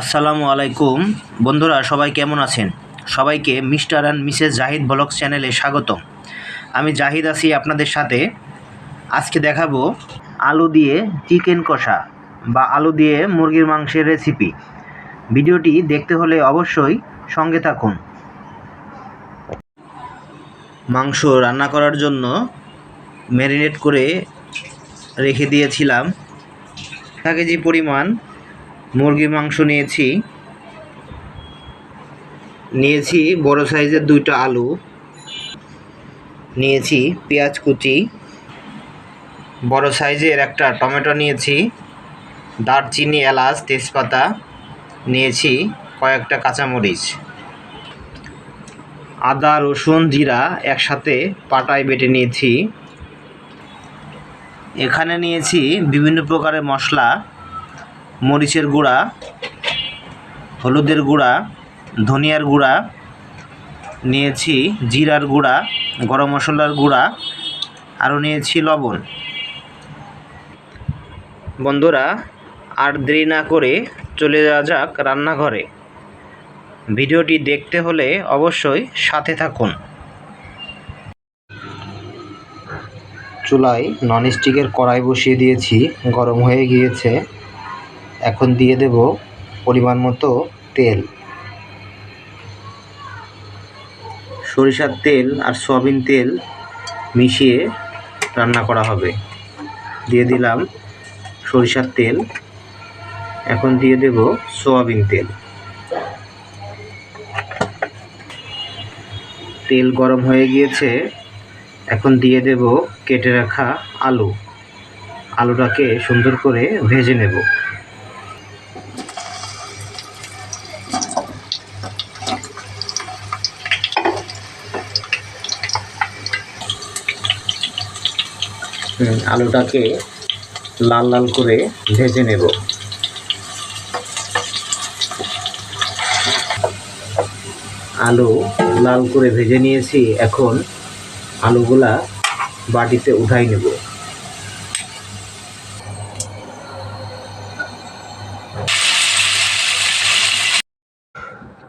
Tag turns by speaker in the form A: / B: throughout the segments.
A: আসসালামু আলাইকুম। বন্ধুরা, সবাই কেমন আছেন? সবাইকে Mr and Mrs Jahid blog চ্যানেলে স্বাগতম। আমি জাহিদ আছি আপনাদের সাথে। আজকে দেখাবো আলু দিয়ে চিকেন কষা বা আলু দিয়ে মুরগির মাংসের রেসিপি ভিডিওটি দেখতে হলে অবশ্যই সঙ্গে থাকুন। মাংস রান্না করার জন্য ম্যারিনেট করে রেখে দিয়েছিলাম। এক কেজি পরিমাণ মুরগির মাংস নিয়েছি। নিয়েছি বড় সাইজের দুইটা আলু। নিয়েছি পেঁয়াজ কুচি। বড় সাইজের একটা টমেটো নিয়েছি। দারচিনি, এলাচ, তেজপাতা। নিয়েছি কয়েকটা কাঁচামরিচ। আদা, রসুন, জিরা একসাথে পাটায় বেটে নিয়েছি। এখানে নিয়েছি বিভিন্ন প্রকারের মশলা। মরিচের গুঁড়া, হলুদের গুঁড়া, ধনিয়ার গুঁড়া, নিয়েছি জিরার গুঁড়া, গরম মশলার গুঁড়া, আরও নিয়েছি লবণ। বন্ধুরা, আর দেরি না করে চলে যাওয়া যাক রান্নাঘরে। ভিডিওটি দেখতে হলে অবশ্যই সাথে থাকুন। চুলায় ননস্টিকের কড়াই বসিয়ে দিয়েছি, গরম হয়ে গিয়েছে। এখন দিয়ে দেব পরিমাণ মতো তেল। সরিষার তেল আর সয়াবিন তেল মিশিয়ে রান্না করা হবে। দিয়ে দিলাম সরিষার তেল। এখন দিয়ে দেব সয়াবিন তেল। তেল গরম হয়ে গিয়েছে। এখন দিয়ে দেব কেটে রাখা আলু। আলুটাকে সুন্দর করে ভেজে নেব। আলুটাকে লাল লাল করে ভেজে নেব। আলু লাল করে ভেজে নিয়েছি, এখন আলুগুলা বাটিতে উঠাই নেব।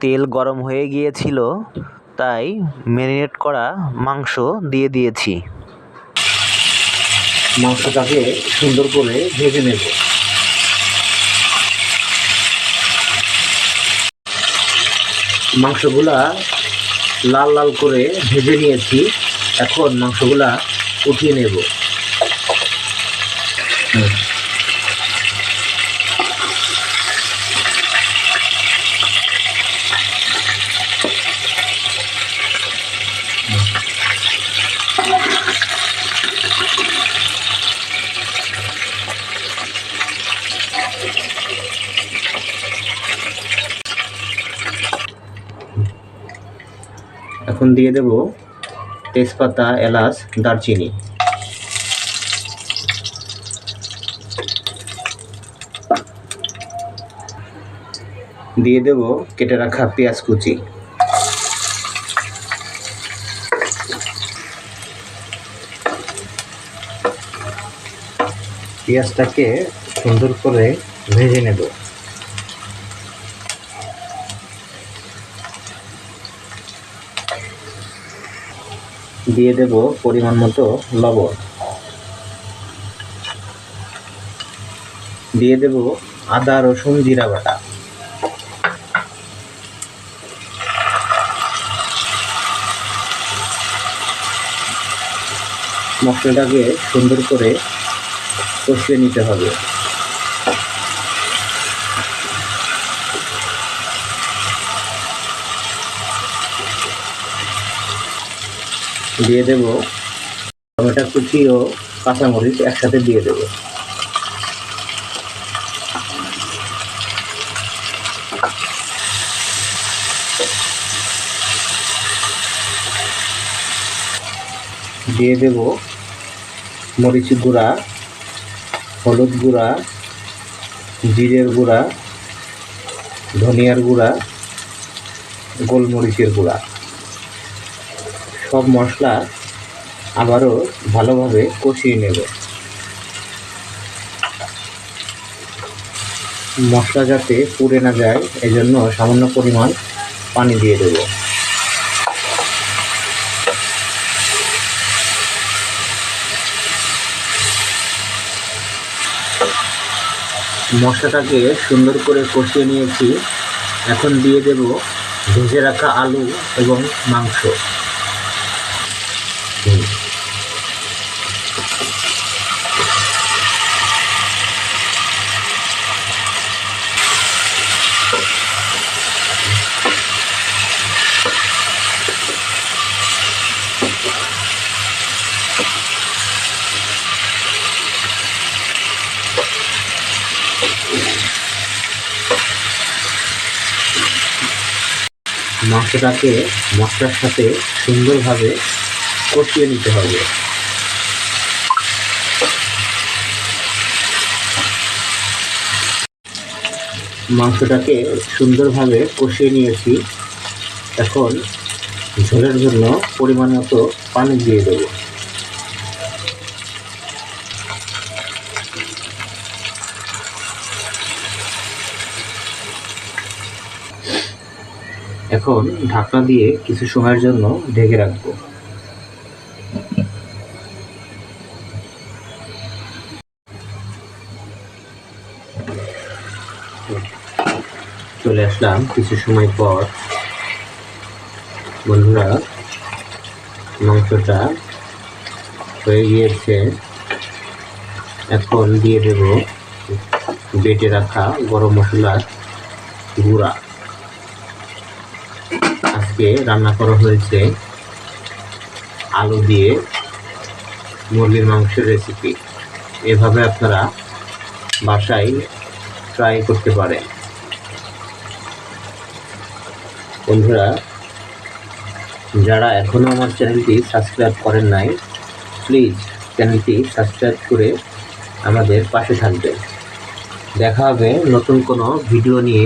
A: তেল গরম হয়ে গিয়েছিল, তাই ম্যারিনেট করা মাংস দিয়ে দিয়েছি। মাংসটাকে সুন্দর করে ভেজে নেব মাংসগুলা লাল লাল করে ভেজে নিয়েছি, এখন মাংসগুলা উঠিয়ে নেব হুম। এখন দিয়ে দেব তেজপাতা, এলাচ, দারচিনি। দিয়ে দেব কেটে রাখা পেঁয়াজ কুচি। পেঁয়াজটাকে সুন্দর করে ভেজে নেব। দিয়ে দেব পরিমাণ মতো লবণ। দিয়ে দেব আদা, রসুন, জিরা বাটা। মশলাটাকে সুন্দর করে কষিয়ে নিতে হবে। দিয়ে দেব টমেটো কুচি ও কাঁচামরিচ একসাথে দিয়ে দেব। দিয়ে দেব মরিচ গুঁড়া, হলুদ গুঁড়া, জিরের গুঁড়া, ধনিয়ার গুঁড়া, গোলমরিচের গুঁড়া। সব মশলা আবারও ভালোভাবে কষিয়ে নেব। মশলা যাতে পুড়ে না যায়, এজন্য সামান্য পরিমাণ পানি দিয়ে দেবো। মশলাটাকে সুন্দর করে কষিয়ে নিয়েছি। এখন দিয়ে দেব ভেজে রাখা আলু এবং মাংস। মাংসটাকে মশলার সাথে সুন্দরভাবে কষিয়ে নিতে হবে। মাংসটাকে সুন্দরভাবে কষিয়ে নিয়েছি। এখন ঝোলের জন্য পরিমাণ মতো পানি দিয়ে দেবো। এখন ঢাকনা দিয়ে কিছু সময়ের জন্য ঢেকে রাখব। চলে আসলাম কিছু সময় পর। বন্ধুরা, মাংসটা হয়ে গিয়েছে। এখন দিয়ে দেব বেটে রাখা গরম মশলার গুঁড়া। আজকে রান্না করা হয়েছে আলু দিয়ে মুরগির মাংসের রেসিপি এভাবে আপনারা বাসায় ট্রাই করতে পারেন। বন্ধুরা, যারা এখনও আমার চ্যানেলটি সাবস্ক্রাইব করেন নাই প্লিজ চ্যানেলটি সাবস্ক্রাইব করে আমাদের পাশে থাকবেন। দেখা হবে নতুন কোনো ভিডিও নিয়ে।